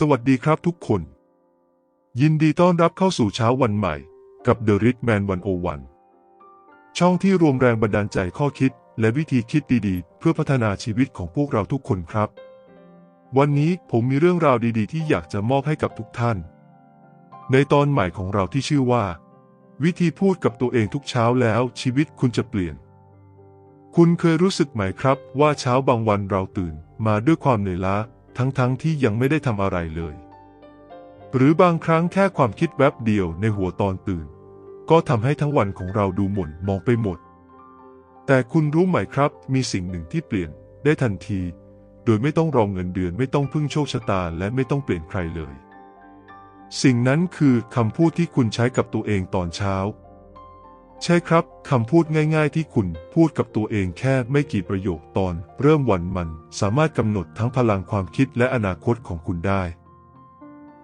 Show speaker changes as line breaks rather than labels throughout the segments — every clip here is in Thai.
สวัสดีครับทุกคน ยินดีต้อนรับเข้าสู่เช้าวันใหม่ กับ The Rich Man 101 ช่องที่รวมแรงบันดาลใจข้อคิด และวิธีคิดดีๆ เพื่อพัฒนาชีวิตของพวกเราทุกคนครับ วันนี้ผมมีเรื่องราวดีๆ ที่อยากจะมอบให้กับทุกท่าน ในตอนใหม่ของเราที่ชื่อว่า วิธีพูดกับตัวเองทุกเช้าแล้วชีวิตคุณจะเปลี่ยน คุณเคยรู้สึกไหมครับ ว่าเช้าบางวันเราตื่น มาด้วยความเหนื่อยล้า ทั้งๆทที่ยังไม่ได้ทำอะไรเลย หรือบางครั้งแค่ความคิดแวบเดียวในหัวตอนตื่น ก็ทำให้ทั้งวันของเราดูหม่นมองไปหมด แต่คุณรู้ไหมครับ มีสิ่งหนึ่งที่เปลี่ยนได้ทันที โดยไม่ต้องรองเงินเดือนไม่ต้องพึ่งโชคชะตาและไม่ต้องเปลี่ยนใครเลย สิ่งนั้นคือคำพูดที่คุณใช้กับตัวเองตอนเช้า ใช่ครับ คำพูดง่ายๆที่คุณพูดกับตัวเองแค่ไม่กี่ประโยคตอน เริ่มวันมัน สามารถกำหนดทั้งพลังความคิดและอนาคตของคุณได้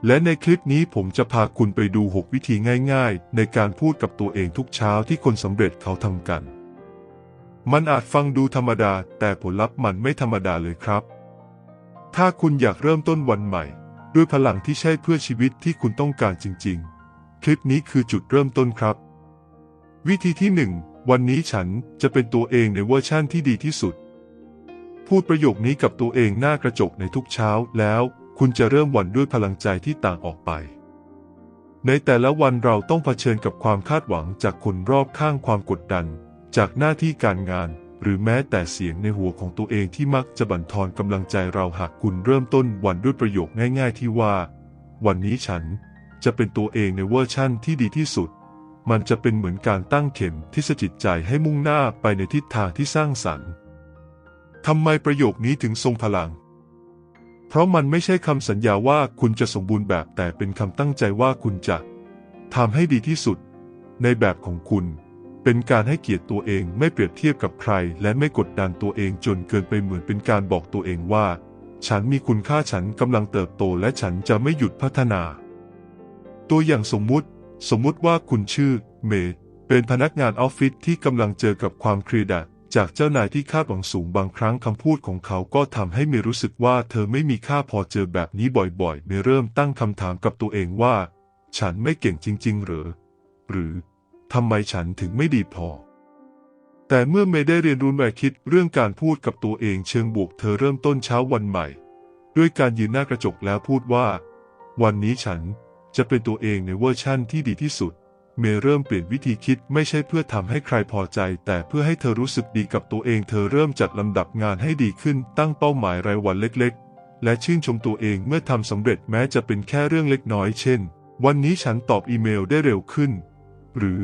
และในคลิปนี้ผมจะพาคุณไปดู 6 วิธีง่ายๆ ในการพูดกับตัวเองทุกเช้าที่คนสำเร็จเขาทำกัน มันอาจฟังดูธรรมดา แต่ผลลัพธ์มันไม่ธรรมดาเลยครับ ถ้าคุณอยากเริ่มต้นวันใหม่ ด้วยพลังที่ใช่เพื่อชีวิตที่คุณต้องการจริง ๆ คลิปนี้คือจุดเริ่มต้นครับ วิธีที่หนึ่งวันนี้ฉันจะเป็นตัวเองในเวอร์ชั่นที่ดีที่สุด พูดประโยคนี้กับตัวเองหน้ากระจกในทุกเช้าแล้ว คุณจะเริ่มวันด้วยพลังใจที่ต่างออกไป ในแต่ละวันเราต้องเผชิญกับความคาดหวังจากคนรอบข้างความกดดัน จากหน้าที่การงาน หรือแม้แต่เสียงในหัวของตัวเองที่มักจะบั่นทอนกำลังใจเราหากคุณเริ่มต้นวันด้วยประโยคง่าย ๆ ที่ว่า วันนี้ฉันจะเป็นตัวเองในเวอร์ชั่นที่ดีที่สุด มันจะเป็นเหมือนการตั้งเข็มที่สะจิตใจให้มุ่งหน้าไปในทิศทางที่สร้างสรรค์ทำไมประโยคนี้ถึงทรงพลัง เพราะมันไม่ใช่คำสัญญาว่าคุณจะสมบูรณ์แบบแต่เป็นคำตั้งใจว่าคุณจะทำให้ดีที่สุด ในแบบของคุณ เป็นการให้เกียรติตัวเองไม่เปรียบเทียบกับใคร และไม่กดดันตัวเองจนเกินไปเหมือนเป็นการบอกตัวเองว่า ฉันมีคุณค่าฉันกำลังเติบโตและฉันจะไม่หยุดพัฒนา ตัวอย่างสมมุติ สมมุติว่าคุณชื่อ เมย์เป็นพนักงานออฟฟิศที่กำลังเจอกับความเครียดจากเจ้านายที่คาดหวังสูงบางครั้งคำพูดของเขาก็ทำให้เมย์รู้สึกว่าเธอไม่มีค่าพอเจอแบบนี้บ่อยๆ เมย์เริ่มตั้งคำถามกับตัวเองว่า ฉันไม่เก่งจริง ๆ หรือหรือทำไมฉันถึงไม่ดีพอ แต่เมื่อเมย์ได้เรียนรู้และคิดเรื่องการพูดกับตัวเองเชิงบวก เธอเริ่มต้นเช้าวันใหม่ ด้วยการยืนหน้ากระจกแล้วพูดว่า วันนี้ฉัน จะเป็นตัวเองในเวอร์ชั่นที่ดีที่สุด เมย์เริ่มเปลี่ยนวิธีคิดไม่ใช่เพื่อทำให้ใครพอใจ แต่เพื่อให้เธอรู้สึกดีกับตัวเอง เธอเริ่มจัดลำดับงานให้ดีขึ้น ตั้งเป้าหมายรายวันเล็กๆ และชื่นชมตัวเองเมื่อทำสำเร็จแม้จะเป็นแค่เรื่องเล็กน้อยเช่น วันนี้ฉันตอบอีเมลได้เร็วขึ้น หรือ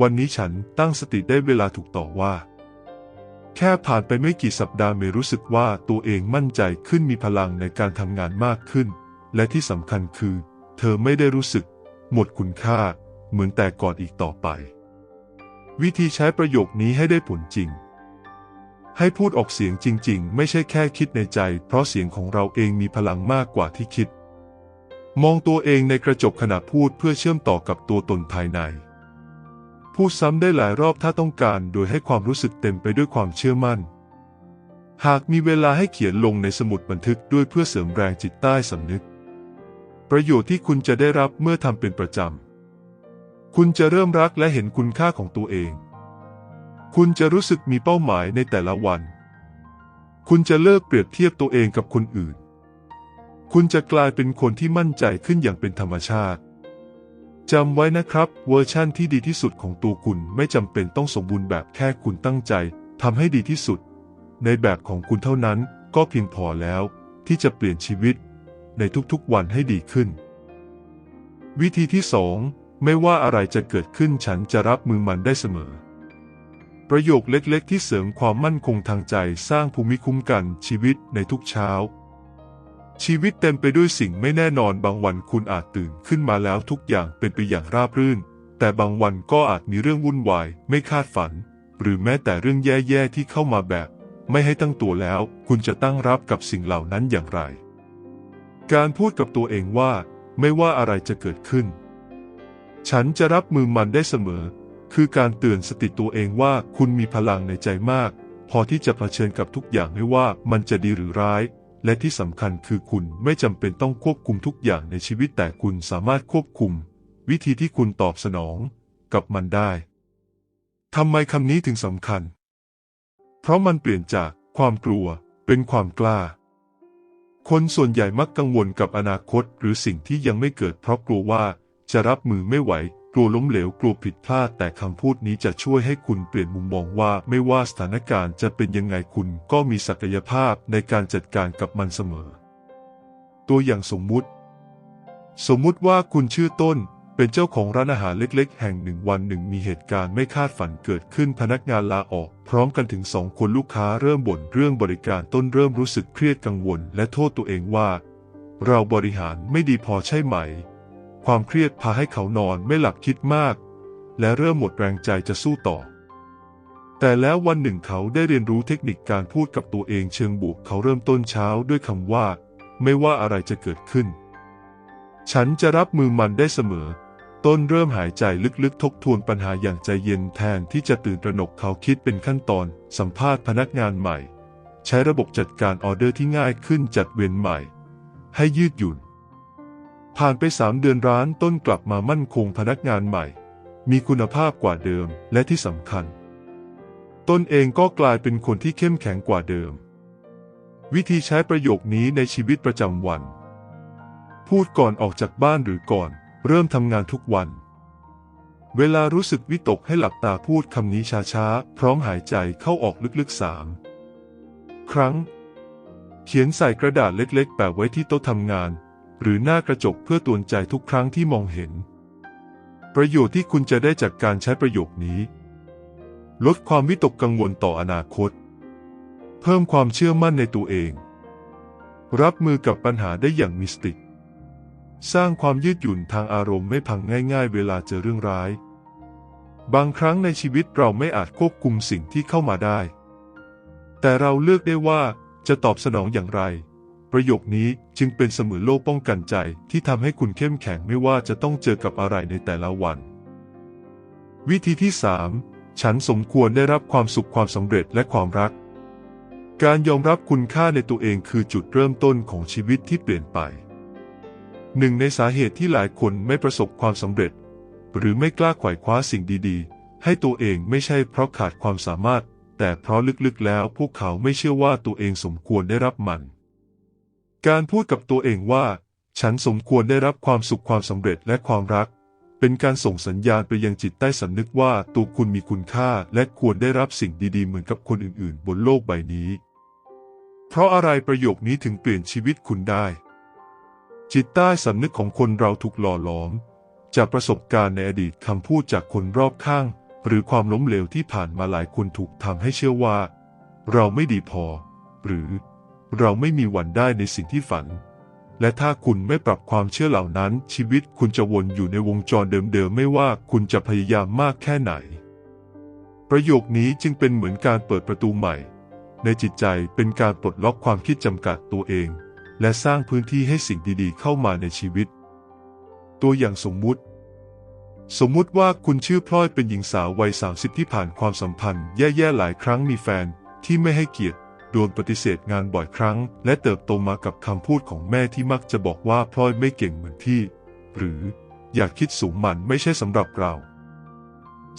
วันนี้ฉันตั้งสติได้เวลาถูกต่อว่า แค่ผ่านไปไม่กี่สัปดาห์เมย์รู้สึกว่าตัวเองมั่นใจขึ้นมีพลังในการทำงานมากขึ้น และที่สำคัญคือ เธอไม่ได้รู้สึก หมดคุณค่า เหมือนแต่ก่อนอีกต่อไป วิธีใช้ประโยคนี้ให้ได้ผลจริง ให้พูดออกเสียงจริง ๆ ไม่ใช่แค่คิดในใจ เพราะเสียงของเราเองมีพลังมากกว่าที่คิด มองตัวเองในกระจกขณะพูดเพื่อเชื่อมต่อกับตัวตนภายใน พูดซ้ำได้หลายรอบถ้าต้องการ โดยให้ความรู้สึกเต็มไปด้วยความเชื่อมั่นหากมีเวลาให้เขียนลงในสมุดบันทึกด้วยเพื่อเสริมแรงจิตใต้สำนึก ประโยชน์ที่คุณจะได้รับเมื่อทำเป็นประจำ คุณจะเริ่มรักและเห็นคุณค่าของตัวเอง คุณจะรู้สึกมีเป้าหมายในแต่ละวัน คุณจะเลิกเปรียบเทียบตัวเองกับคนอื่น คุณจะกลายเป็นคนที่มั่นใจขึ้นอย่างเป็นธรรมชาติจำไว้นะครับ เวอร์ชั่นที่ดีที่สุดของตัวคุณไม่จำเป็นต้องสมบูรณ์แบบแค่คุณตั้งใจทำให้ดีที่สุด ในแบบของคุณเท่านั้นก็เพียงพอแล้วที่จะเปลี่ยนชีวิต ในทุกๆวันให้ดีขึ้น วิธีที่สองไม่ว่าอะไรจะเกิดขึ้นฉันจะรับมือมันได้เสมอ ประโยคเล็กๆ ที่เสริมความมั่นคงทางใจสร้างภูมิคุ้มกันชีวิตในทุกเช้า ชีวิตเต็มไปด้วยสิ่งไม่แน่นอนบางวันคุณอาจตื่นขึ้นมาแล้วทุกอย่างเป็นไปอย่างราบรื่น แต่บางวันก็อาจมีเรื่องวุ่นวาย ไม่คาดฝัน หรือแม้แต่เรื่องแย่ๆที่เข้ามาแบบ ไม่ให้ตั้งตัวแล้ว คุณจะตั้งรับกับสิ่งเหล่านั้นอย่างไร การพูดกับตัวเองว่าไม่ว่าอะไรจะเกิดขึ้น ฉันจะรับมือมันได้เสมอ คือการเตือนสติตัวเองว่าคุณมีพลังในใจมาก พอที่จะเผชิญกับทุกอย่างไม่ว่ามันจะดีหรือร้าย และที่สำคัญคือคุณไม่จำเป็นต้องควบคุมทุกอย่างในชีวิตแต่คุณสามารถควบคุม วิธีที่คุณตอบสนองกับมันได้ทำไมคำนี้ถึงสำคัญ เพราะมันเปลี่ยนจากความกลัวเป็นความกล้า คนส่วนใหญ่มักกังวลกับอนาคตหรือสิ่งที่ยังไม่เกิดเพราะกลัวว่าจะรับมือไม่ไหว กลัวล้มเหลวกลัวผิดพลาด แต่คำพูดนี้จะช่วยให้คุณเปลี่ยนมุมมองว่าไม่ว่าสถานการณ์จะเป็นยังไงคุณก็มีศักยภาพในการจัดการกับมันเสมอ ตัวอย่างสมมุติ สมมุติว่าคุณชื่อต้น เป็นเจ้าของร้านอาหารเล็กๆ แห่งหนึ่งวันหนึ่งมีเหตุการณ์ไม่คาดฝันเกิดขึ้นพนักงานลาออก พร้อมกันถึงสองคนลูกค้าเริ่มบ่นเรื่องบริการต้นเริ่มรู้สึกเครียดกังวล และโทษตัวเองว่า เราบริหารไม่ดีพอใช่ไหม ความเครียดพาให้เขานอนไม่หลับคิดมาก และเริ่มหมดแรงใจจะสู้ต่อแต่แล้ววันหนึ่งเขาได้เรียนรู้เทคนิคการพูดกับตัวเองเชิงบวกเขาเริ่มต้นเช้าด้วยคำว่า ไม่ว่าอะไรจะเกิดขึ้น ฉันจะรับมือมันได้เสมอ ต้นเริ่มหายใจลึกๆ ทบทวนปัญหาอย่างใจเย็นแทนที่จะตื่นตระหนกเขาคิดเป็นขั้นตอน สัมภาษณ์พนักงานใหม่ ใช้ระบบจัดการออเดอร์ที่ง่ายขึ้นจัดเวรใหม่ ให้ยืดหยุ่น ผ่านไปสามเดือนร้านต้นกลับมามั่นคงพนักงานใหม่ มีคุณภาพกว่าเดิมและที่สำคัญ ต้นเองก็กลายเป็นคนที่เข้มแข็งกว่าเดิม วิธีใช้ประโยคนี้ในชีวิตประจำวัน พูดก่อนออกจากบ้านหรือก่อน เริ่มทำงานทุกวัน เวลารู้สึกวิตกให้หลับตาพูดคำนี้ช้าๆ พร้อมหายใจเข้าออกลึกๆสามครั้ง เขียนใส่กระดาษเล็กๆ แปะไว้ที่โต๊ะทำงาน หรือหน้ากระจกเพื่อตือนใจทุกครั้งที่มองเห็น ประโยชน์ที่คุณจะได้จากการใช้ประโยคนี้ ลดความวิตกกังวลต่ออนาคต เพิ่มความเชื่อมั่นในตัวเอง รับมือกับปัญหาได้อย่างมีสติ สร้างความยืดหยุ่นทางอารมณ์ไม่พังง่ายๆ เวลาเจอเรื่องร้าย บางครั้งในชีวิตเราไม่อาจควบคุมสิ่งที่เข้ามาได้ แต่เราเลือกได้ว่าจะตอบสนองอย่างไร ประโยคนี้จึงเป็นเสมือนโล่ป้องกันใจที่ทำให้คุณเข้มแข็งไม่ว่าจะต้องเจอกับอะไรในแต่ละวัน วิธีที่ 3 ฉันสมควรได้รับความสุขความสำเร็จและความรัก การยอมรับคุณค่าในตัวเองคือจุดเริ่มต้นของชีวิตที่เปลี่ยนไป หนึ่งในสาเหตุที่หลายคนไม่ประสบความสำเร็จ หรือไม่กล้าไขว่คว้าสิ่งดีๆ ให้ตัวเองไม่ใช่เพราะขาดความสามารถ แต่เพราะลึกๆแล้วพวกเขาไม่เชื่อว่าตัวเองสมควรได้รับมัน การพูดกับตัวเองว่า ฉันสมควรได้รับความสุขความสำเร็จและความรัก เป็นการส่งสัญญาณไปยังจิตใต้สำนึกว่าตัวคุณมีคุณค่าและควรได้รับสิ่งดีๆ เหมือนกับคนอื่นๆ บนโลกใบนี้ เพราะอะไรประโยคนี้ถึงเปลี่ยนชีวิตคุณได้ จิตใต้สำนึกของคนเราถูกหล่อหลอม จากประสบการณ์ในอดีตคำพูดจากคนรอบข้าง หรือความล้มเหลวที่ผ่านมาหลายคนถูกทำให้เชื่อว่า เราไม่ดีพอ หรือเราไม่มีวันได้ในสิ่งที่ฝัน และถ้าคุณไม่ปรับความเชื่อเหล่านั้น ชีวิตคุณจะวนอยู่ในวงจรเดิมๆไม่ว่าคุณจะพยายามมากแค่ไหน ประโยคนี้จึงเป็นเหมือนการเปิดประตูใหม่ ในจิตใจเป็นการปลดล็อกความคิดจำกัดตัวเอง และสร้างพื้นที่ให้สิ่งดีๆเข้ามาในชีวิต ตัวอย่างสมมุติ สมมุติว่าคุณชื่อพลอยเป็นหญิงสาววัย 30 ที่ผ่านความสัมพันธ์แย่ๆหลายครั้งมีแฟนที่ไม่ให้เกียรติโดนปฏิเสธงานบ่อยครั้ง และเติบโตมากับคำพูดของแม่ที่มักจะบอกว่าพลอยไม่เก่งเหมือนที่ หรืออยากคิดสูงมันไม่ใช่สำหรับเรา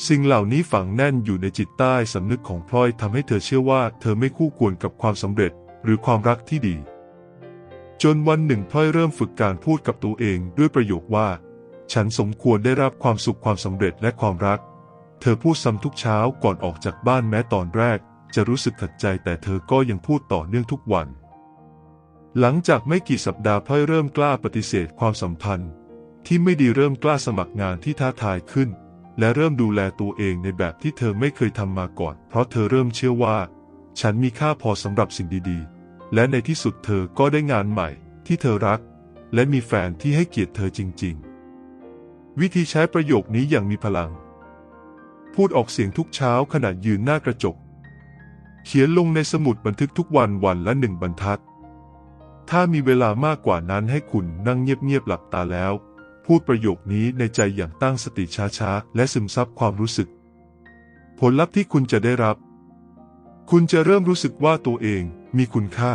สิ่งเหล่านี้ฝังแน่นอยู่ในจิตใต้สำนึกของพลอยทำให้เธอเชื่อว่า เธอไม่คู่ควรกับความสำเร็จหรือความรักที่ดี จนวันหนึ่งพลอยเริ่มฝึกการพูดกับตัวเองด้วยประโยคว่า ฉันสมควรได้รับความสุขความสำเร็จและความรัก เธอพูดซ้ำทุกเช้าก่อนออกจากบ้านแม้ตอนแรก จะรู้สึกขัดใจแต่เธอก็ยังพูดต่อเนื่องทุกวัน หลังจากไม่กี่สัปดาห์พลอยเริ่มกล้าปฏิเสธความสัมพันธ์ ที่ไม่ดีเริ่มกล้าสมัครงานที่ท้าทายขึ้น และเริ่มดูแลตัวเองในแบบที่เธอไม่เคยทำมาก่อน เพราะเธอเริ่มเชื่อว่า ฉันมีค่าพอสำหรับสิ่งดีๆ และในที่สุดเธอก็ได้งานใหม่ที่เธอรัก และมีแฟนที่ให้เกียรติเธอจริง ๆ วิธีใช้ประโยคนี้อย่างมีพลัง พูดออกเสียงทุกเช้าขณะยืนหน้ากระจก เขียนลงในสมุดบันทึกทุกวันวันละหนึ่งบรรทัด ถ้ามีเวลามากกว่านั้นให้คุณนั่งเงียบๆหลับตาแล้ว พูดประโยคนี้ในใจอย่างตั้งสติช้าๆ และซึมซับความรู้สึก ผลลัพธ์ที่คุณจะได้รับ คุณจะเริ่มรู้สึกว่าตัวเองมีคุณค่า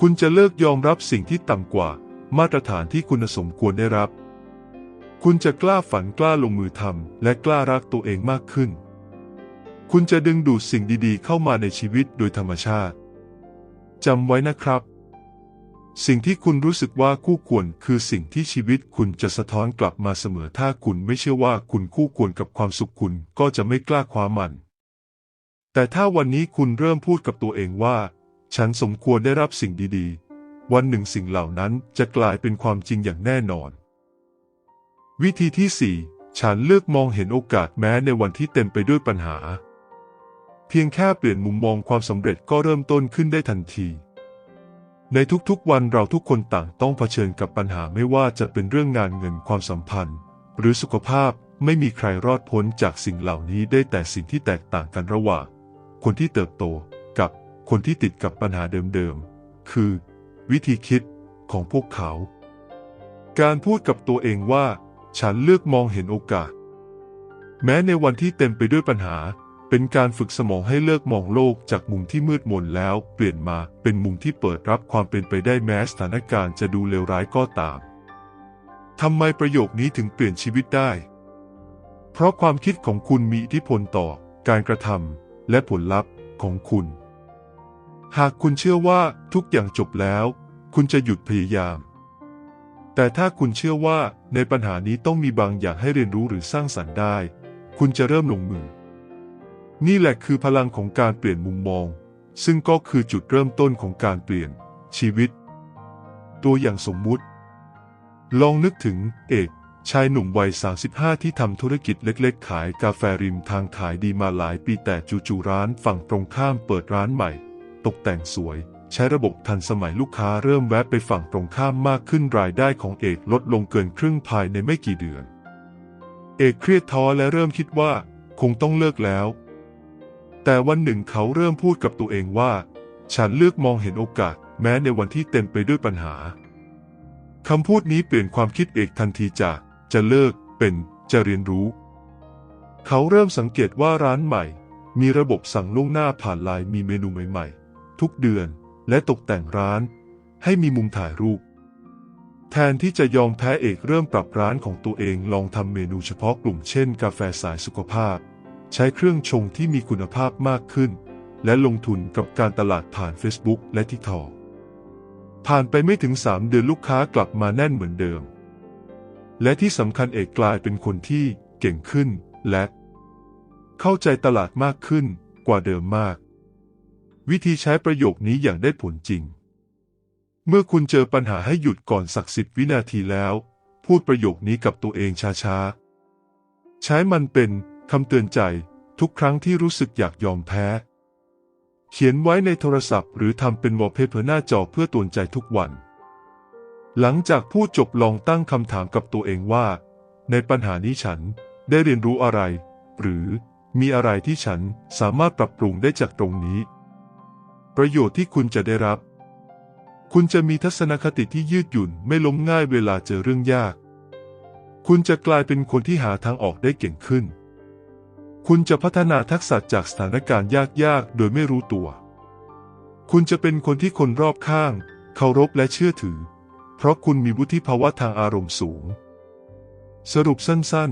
คุณจะเลิกยอมรับสิ่งที่ต่ำกว่า มาตรฐานที่คุณสมควรได้รับ คุณจะกล้าฝันกล้าลงมือทำและกล้ารักตัวเองมากขึ้น คุณจะดึงดูดสิ่งดีๆ เข้ามาในชีวิตโดยธรรมชาติจำไว้นะครับ สิ่งที่คุณรู้สึกว่าคู่ควรคือสิ่งที่ชีวิตคุณจะสะท้อนกลับมาเสมอถ้าคุณไม่เชื่อว่าคุณคู่ควรกับความสุขคุณก็จะไม่กล้าคว้ามัน แต่ถ้าวันนี้คุณเริ่มพูดกับตัวเองว่า ฉันสมควรได้รับสิ่งดีๆ วันหนึ่งสิ่งเหล่านั้นจะกลายเป็นความจริงอย่างแน่นอน วิธีที่ 4 ฉันเลือกมองเห็นโอกาสแม้ในวันที่เต็มไปด้วยปัญหา เพียงแค่เปลี่ยนมุมมองความสำเร็จก็เริ่มต้นขึ้นได้ทันที ในทุกๆวันเราทุกคนต่างต้องเผชิญกับปัญหาไม่ว่าจะเป็นเรื่องงานเงินความสัมพันธ์ หรือสุขภาพไม่มีใครรอดพ้นจากสิ่งเหล่านี้ได้แต่สิ่งที่แตกต่างกันระหว่าง คนที่เติบโตกับคนที่ติดกับปัญหาเดิมๆ คือ วิธีคิดของพวกเขา การพูดกับตัวเองว่า ฉันเลือกมองเห็นโอกาส แม้ในวันที่เต็มไปด้วยปัญหา เป็นการฝึกสมองให้เลิกมองโลกจากมุมที่มืดมนแล้วเปลี่ยนมาเป็นมุมที่เปิดรับความเป็นไปได้แม้สถานการณ์จะดูเลวร้ายก็ตามทำไมประโยคนี้ถึงเปลี่ยนชีวิตได้ เพราะความคิดของคุณมีอิทธิพลต่อการกระทำ และผลลัพธ์ของคุณ หากคุณเชื่อว่าทุกอย่างจบแล้ว คุณจะหยุดพยายาม แต่ถ้าคุณเชื่อว่าในปัญหานี้ต้องมีบางอย่างให้เรียนรู้หรือสร้างสรรค์ได้ คุณจะเริ่มลงมือ นี่แหละคือพลังของการเปลี่ยนมุมมอง ซึ่งก็คือจุดเริ่มต้นของการเปลี่ยนชีวิต ตัวอย่างสมมุติ ลองนึกถึงเอก ชายหนุ่มวัย 35 ที่ทำธุรกิจเล็กๆ ขายกาแฟริมทางขายดีมาหลายปีแต่จู่ๆร้านฝั่งตรงข้ามเปิดร้านใหม่ ตกแต่งสวย ใช้ระบบทันสมัยลูกค้าเริ่มแวะไปฝั่งตรงข้ามมากขึ้นรายได้ของเอกลดลงเกินครึ่งภายในไม่กี่เดือน เอกเครียดท้อและเริ่มคิดว่า คงต้องเลิกแล้ว แต่วันหนึ่งเขาเริ่มพูดกับตัวเองว่า ฉันเลือกมองเห็นโอกาส แม้ในวันที่เต็มไปด้วยปัญหาคำพูดนี้เปลี่ยนความคิดเอกทันทีจาก จะเลิกเป็นจะเรียนรู้ เขาเริ่มสังเกตว่าร้านใหม่ มีระบบสั่งล่วงหน้าผ่านไลน์มีเมนูใหม่ๆ ทุกเดือนและตกแต่งร้าน ให้มีมุมถ่ายรูป แทนที่จะยอมแพ้เอกเริ่มปรับร้านของตัวเองลองทำเมนูเฉพาะกลุ่มเช่น กาแฟสายสุขภาพ ใช้เครื่องชงที่มีคุณภาพมากขึ้น และลงทุนกับการตลาดผ่าน Facebook และทิกทอผ่านไปไม่ถึง 3 เดือนลูกค้ากลับมาแน่นเหมือนเดิม และที่สำคัญเอกกลายเป็นคนที่เก่งขึ้นและ เข้าใจตลาดมากขึ้นกว่าเดิมมาก วิธีใช้ประโยคนี้อย่างได้ผลจริง เมื่อคุณเจอปัญหาให้หยุดก่อนสักสิบวินาทีแล้ว พูดประโยคนี้กับตัวเองช้าๆ ใช้มันเป็นคำเตือนใจทุกครั้งที่รู้สึกอยากยอมแพ้ เขียนไว้ในโทรศัพท์ หรือทำเป็นวอลเปเปอร์หน้าจอเพื่อตือนใจทุกวัน หลังจากพูดจบลองตั้งคำถามกับตัวเองว่า ในปัญหานี้ฉันได้เรียนรู้อะไร หรือมีอะไรที่ฉันสามารถปรับปรุงได้จากตรงนี้ ประโยชน์ที่คุณจะได้รับ คุณจะมีทัศนคติที่ยืดหยุ่นไม่ล้มง่ายเวลาเจอเรื่องยาก คุณจะกลายเป็นคนที่หาทางออกได้เก่งขึ้น คุณจะพัฒนาทักษะจากสถานการณ์ยากๆ โดยไม่รู้ตัว คุณจะเป็นคนที่คนรอบข้าง เคารพและเชื่อถือ เพราะคุณมีวุฒิภาวะทางอารมณ์สูง สรุปสั้น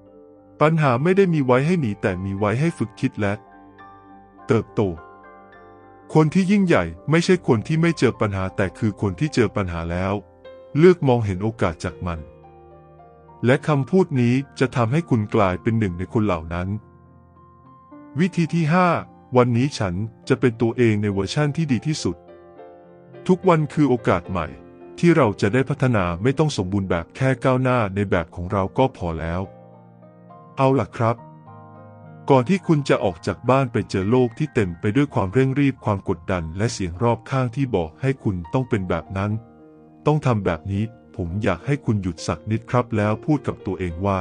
ๆ ปัญหาไม่ได้มีไว้ให้หนีแต่มีไว้ให้ฝึกคิดและ เติบโต คนที่ยิ่งใหญ่ไม่ใช่คนที่ไม่เจอปัญหาแต่คือคนที่เจอปัญหาแล้ว เลือกมองเห็นโอกาสจากมัน และคำพูดนี้จะทำให้คุณกลายเป็นหนึ่งในคนเหล่านั้น วิธีที่ 5 วันนี้ฉันจะเป็นตัวเองในเวอร์ชั่นที่ดีที่สุด ทุกวันคือโอกาสใหม่ ที่เราจะได้พัฒนาไม่ต้องสมบูรณ์แบบแค่ก้าวหน้าในแบบของเราก็พอแล้ว เอาล่ะครับ ก่อนที่คุณจะออกจากบ้านไปเจอโลกที่เต็มไปด้วยความเร่งรีบความกดดัน และเสียงรอบข้างที่บอกให้คุณต้องเป็นแบบนั้น ต้องทำแบบนี้ ผมอยากให้คุณหยุดสักนิดครับ แล้วพูดกับตัวเองว่า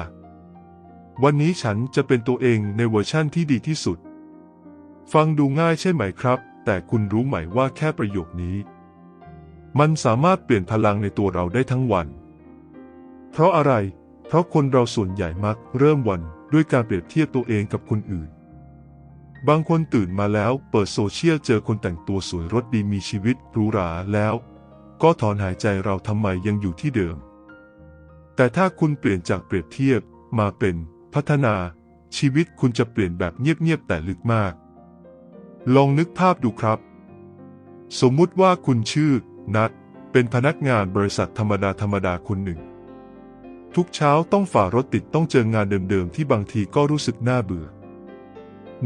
วันนี้ฉันจะเป็นตัวเองในเวอร์ชั่นที่ดีที่สุด ฟังดูง่ายใช่ไหมครับ แต่คุณรู้ไหมว่าแค่ประโยคนี้ มันสามารถเปลี่ยนพลังในตัวเราได้ทั้งวัน เพราะอะไร เพราะคนเราส่วนใหญ่มักเริ่มวันด้วยการเปรียบเทียบตัวเองกับคนอื่น บางคนตื่นมาแล้วเปิดโซเชียลเจอคนแต่งตัวสวยรถดีมีชีวิตหรูหราแล้ว ก็ถอนหายใจเราทำไมยังอยู่ที่เดิม แต่ถ้าคุณเปลี่ยนจากเปรียบเทียบมาเป็นพัฒนา ชีวิตคุณจะเปลี่ยนแบบเงียบๆแต่ลึกมาก ลองนึกภาพดูครับ สมมุติว่าคุณชื่อ นัทเป็นพนักงานบริษัทธรรมดาธรรมดาคนหนึ่ง ทุกเช้าต้องฝ่ารถติดต้องเจองานเดิมๆ ที่บางทีก็รู้สึกน่าเบื่อ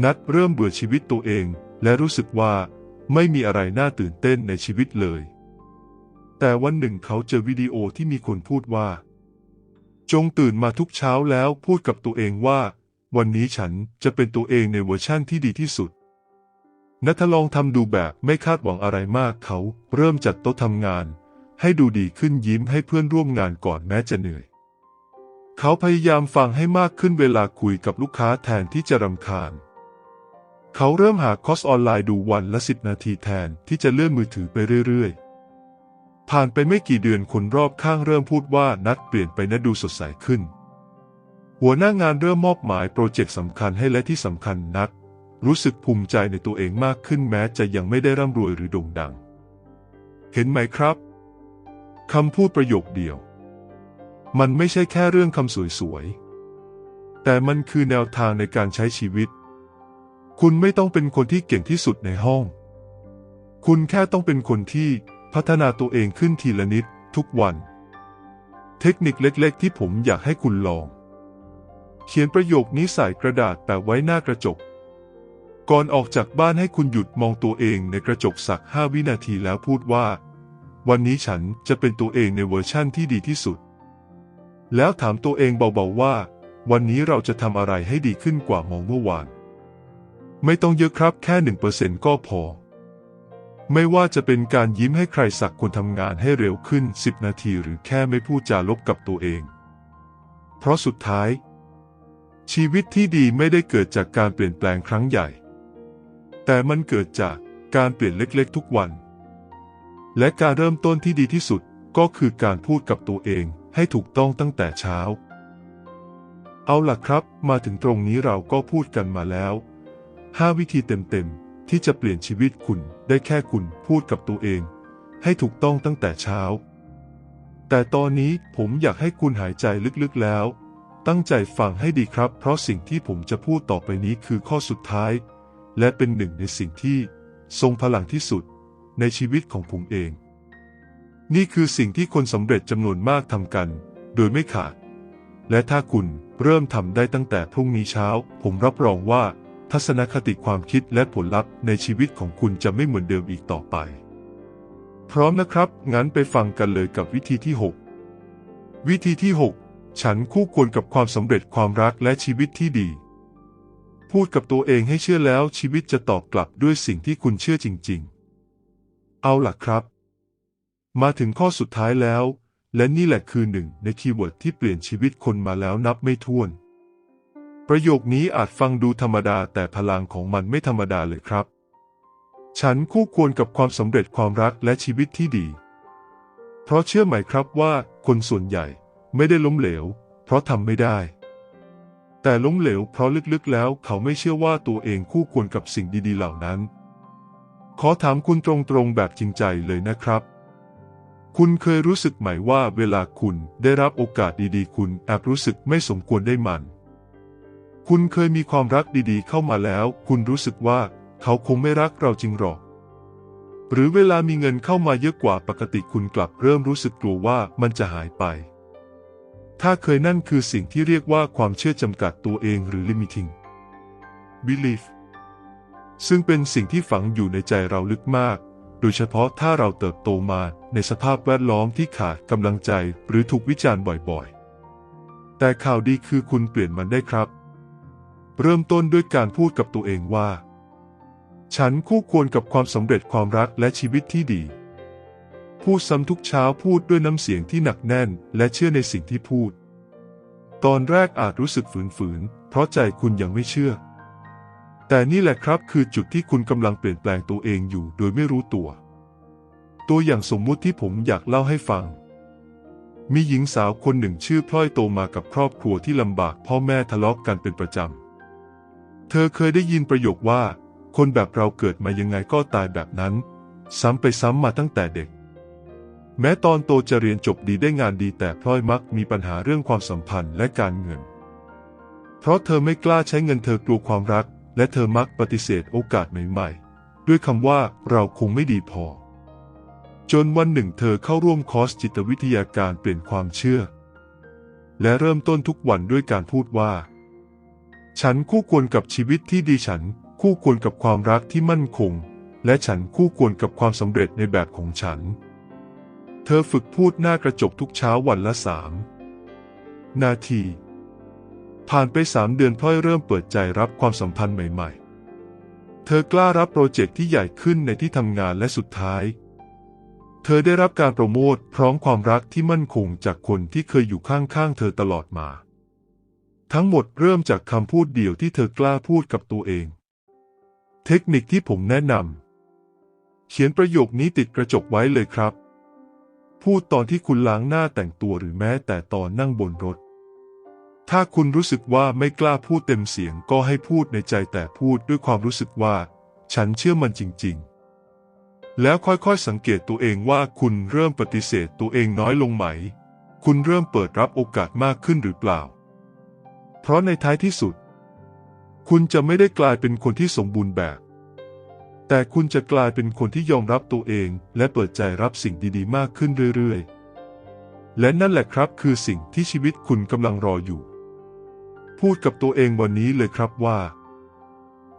นัทเริ่มเบื่อชีวิตตัวเองและรู้สึกว่าไม่มีอะไรน่าตื่นเต้นในชีวิตเลย แต่วันหนึ่งเขาเจอวิดีโอที่มีคนพูดว่า จงตื่นมาทุกเช้าแล้วพูดกับตัวเองว่า วันนี้ฉันจะเป็นตัวเองในเวอร์ชั่นที่ดีที่สุด นัทลองทำดูแบบไม่คาดหวังอะไรมากเขาเริ่มจัดโต๊ะทำงาน ให้ดูดีขึ้นยิ้มให้เพื่อนร่วมงานก่อนแม้จะเหนื่อย เขาพยายามฟังให้มากขึ้นเวลาคุยกับลูกค้าแทนที่จะรำคาญ เขาเริ่มหาคอร์สออนไลน์ดูวันละสิบนาทีแทนที่จะเลื่อนมือถือไปเรื่อยๆ ผ่านไปไม่กี่เดือนคนรอบข้างเริ่มพูดว่านัดเปลี่ยนไปนะดูสดใสขึ้น หัวหน้างานเริ่มมอบหมายโปรเจกต์สำคัญให้และที่สำคัญนัด รู้สึกภูมิใจในตัวเองมากขึ้นแม้จะยังไม่ได้ร่ำรวยหรือโด่งดัง เห็นไหมครับคำพูดประโยคเดียว มันไม่ใช่แค่เรื่องคำสวยๆ แต่มันคือแนวทางในการใช้ชีวิต คุณไม่ต้องเป็นคนที่เก่งที่สุดในห้อง คุณแค่ต้องเป็นคนที่พัฒนาตัวเองขึ้นทีละนิดทุกวัน เทคนิคเล็กๆ ที่ผมอยากให้คุณลอง เขียนประโยคนี้ใส่กระดาษแปะไว้หน้ากระจก ก่อนออกจากบ้านให้คุณหยุดมองตัวเองในกระจกสักห้าวินาทีแล้วพูดว่า วันนี้ฉันจะเป็นตัวเองในเวอร์ชั่นที่ดีที่สุด แล้วถามตัวเองเบาๆว่า วันนี้เราจะทำอะไรให้ดีขึ้นกว่ามองเมื่อวาน ไม่ต้องเยอะครับแค่หนึ่งเปอร์เซ็นต์ก็พอ ไม่ว่าจะเป็นการยิ้มให้ใครสักคนทำงานให้เร็วขึ้น 10 นาทีหรือแค่ไม่พูดจาลบกับตัวเอง เพราะสุดท้าย ชีวิตที่ดีไม่ได้เกิดจากการเปลี่ยนแปลงครั้งใหญ่ แต่มันเกิดจากการเปลี่ยนเล็กๆ ทุกวัน และการเริ่มต้นที่ดีที่สุดก็คือการพูดกับตัวเองให้ถูกต้องตั้งแต่เช้า เอาล่ะครับ มาถึงตรงนี้เราก็พูดกันมาแล้ว 5 วิธีเต็มๆ ที่จะเปลี่ยนชีวิตคุณได้แค่คุณพูดกับตัวเอง ให้ถูกต้องตั้งแต่เช้า แต่ตอนนี้ผมอยากให้คุณหายใจลึกๆแล้ว ตั้งใจฟังให้ดีครับ เพราะสิ่งที่ผมจะพูดต่อไปนี้คือข้อสุดท้าย และเป็นหนึ่งในสิ่งที่ทรงพลังที่สุดในชีวิตของผมเอง นี่คือสิ่งที่คนสำเร็จจำนวนมากทำกัน โดยไม่ขาด และถ้าคุณเริ่มทำได้ตั้งแต่พรุ่งนี้เช้า ผมรับรองว่า ทัศนคติความคิดและผลลัพธ์ในชีวิตของคุณจะไม่เหมือนเดิมอีกต่อไป พร้อมนะครับ งั้นไปฟังกันเลยกับวิธีที่ 6 วิธีที่ 6 ฉันคู่ควรกับความสำเร็จความรักและชีวิตที่ดี พูดกับตัวเองให้เชื่อแล้วชีวิตจะตอบกลับด้วยสิ่งที่คุณเชื่อจริง ๆ เอาล่ะครับ มาถึงข้อสุดท้ายแล้ว และนี่แหละคือหนึ่งในคีย์เวิร์ดที่เปลี่ยนชีวิตคนมาแล้วนับไม่ถ้วน ประโยคนี้อาจฟังดูธรรมดาแต่พลังของมันไม่ธรรมดาเลยครับ ฉันคู่ควรกับความสำเร็จความรักและชีวิตที่ดี เพราะเชื่อไหมครับว่าคนส่วนใหญ่ไม่ได้ล้มเหลว เพราะทำไม่ได้ แต่ล้มเหลวเพราะลึกๆแล้วเขาไม่เชื่อว่าตัวเองคู่ควรกับสิ่งดีๆเหล่านั้น ขอถามคุณตรงๆแบบจริงใจเลยนะครับ คุณเคยรู้สึกไหมว่าเวลาคุณได้รับโอกาสดีๆ คุณแอบรู้สึกไม่สมควรได้มัน คุณเคยมีความรักดีๆ เข้ามาแล้ว คุณรู้สึกว่าเขาคงไม่รักเราจริงหรอกหรือเวลามีเงินเข้ามาเยอะกว่าปกติคุณกลับเริ่มรู้สึกกลัวว่ามันจะหายไป ถ้าเคยนั่นคือสิ่งที่เรียกว่าความเชื่อจำกัดตัวเองหรือ limiting belief ซึ่งเป็นสิ่งที่ฝังอยู่ในใจเราลึกมาก โดยเฉพาะถ้าเราเติบโตมาในสภาพแวดล้อมที่ขาดกำลังใจหรือถูกวิจารณ์บ่อยๆ แต่ข่าวดีคือคุณเปลี่ยนมันได้ครับ เริ่มต้นด้วยการพูดกับตัวเองว่า ฉันคู่ควรกับความสำเร็จความรักและชีวิตที่ดี พูดซ้ำทุกเช้าพูดด้วยน้ำเสียงที่หนักแน่น และเชื่อในสิ่งที่พูด ตอนแรกอาจรู้สึกฝืนๆ เพราะใจคุณยังไม่เชื่อ แต่นี่แหละครับคือจุดที่คุณกำลังเปลี่ยนแปลงตัวเองอยู่โดยไม่รู้ตัว ตัวอย่างสมมุติที่ผมอยากเล่าให้ฟัง มีหญิงสาวคนหนึ่งชื่อพลอยโตมากับครอบครัวที่ลำบากพ่อแม่ทะเลาะกกันเป็นประจำ เธอเคยได้ยินประโยคว่า คนแบบเราเกิดมายังไงก็ตายแบบนั้น ซ้ำไปซ้ำมาตั้งแต่เด็ก แม้ตอนโตจะเรียนจบดีได้งานดีแต่พลอยมักมีปัญหาเรื่องความสัมพันธ์และการเงิน เพราะเธอไม่กล้าใช้เงินเธอกลัวความรัก และเธอมักปฏิเสธโอกาสใหม่ๆ ด้วยคำว่าเราคงไม่ดีพอ จนวันหนึ่งเธอเข้าร่วมคอร์สจิตวิทยาการเปลี่ยนความเชื่อ และเริ่มต้นทุกวันด้วยการพูดว่า ฉันคู่ควรกับชีวิตที่ดีฉัน คู่ควรกับความรักที่มั่นคง และฉันคู่ควรกับความสำเร็จในแบบของฉัน เธอฝึกพูดหน้ากระจกทุกเช้าวันละสามนาที ผ่านไปสามเดือนพลอยเริ่มเปิดใจรับความสัมพันธ์ใหม่ ๆ เธอกล้ารับโปรเจกต์ที่ใหญ่ขึ้นในที่ทำงานและสุดท้าย เธอได้รับการโปรโมทพร้อมความรักที่มั่นคงจากคนที่เคยอยู่ข้างๆเธอตลอดมา ทั้งหมดเริ่มจากคำพูดเดียวที่เธอกล้าพูดกับตัวเอง เทคนิคที่ผมแนะนำเขียนประโยคนี้ติดกระจกไว้เลยครับ พูดตอนที่คุณล้างหน้าแต่งตัวหรือแม้แต่ตอนนั่งบนรถ ถ้าคุณรู้สึกว่าไม่กล้าพูดเต็มเสียงก็ให้พูดในใจแต่พูดด้วยความรู้สึกว่า ฉันเชื่อมันจริง ๆ แล้วค่อยๆสังเกตตัวเองว่าคุณเริ่มปฏิเสธตัวเองน้อยลงไหม คุณเริ่มเปิดรับโอกาสมากขึ้นหรือเปล่า เพราะในท้ายที่สุด คุณจะไม่ได้กลายเป็นคนที่สมบูรณ์แบบ แต่คุณจะกลายเป็นคนที่ยอมรับตัวเองและเปิดใจรับสิ่งดีๆ มากขึ้นเรื่อยๆ และนั่นแหละครับคือสิ่งที่ชีวิตคุณกำลังรออยู่ พูดกับตัวเองวันนี้เลยครับว่า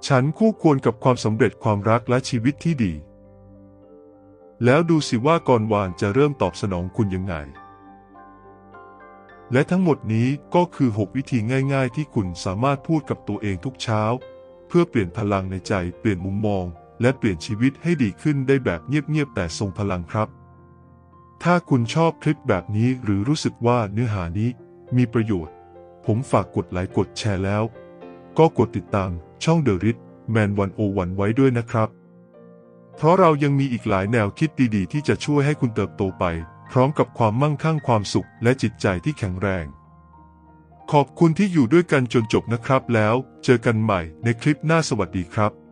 ฉันคู่ควรกับความสำเร็จความรักและชีวิตที่ดี แล้วดูสิว่าก่อนวานจะเริ่มตอบสนองคุณยังไง และทั้งหมดนี้ก็คือ 6 วิธีง่าย ๆ ที่คุณสามารถพูดกับตัวเองทุกเช้า เพื่อเปลี่ยนพลังในใจเปลี่ยนมุมมอง และเปลี่ยนชีวิตให้ดีขึ้นได้แบบเงียบๆแต่ทรงพลังครับ ถ้าคุณชอบคลิปแบบนี้หรือรู้สึกว่าเนื้อหานี้มีประโยชน์ ผมฝากกดไลค์กดแชร์แล้ว ก็กดติดตามช่อง The Rit Man 101ไว้ด้วยนะครับ เพราะเรายังมีอีกหลายแนวคิดดีๆ ที่จะช่วยให้คุณเติบโตไป พร้อมกับความมั่งคั่งความสุขและจิตใจที่แข็งแรง ขอบคุณที่อยู่ด้วยกันจนจบนะครับแล้ว เจอกันใหม่ในคลิปหน้าสวัสดีครับ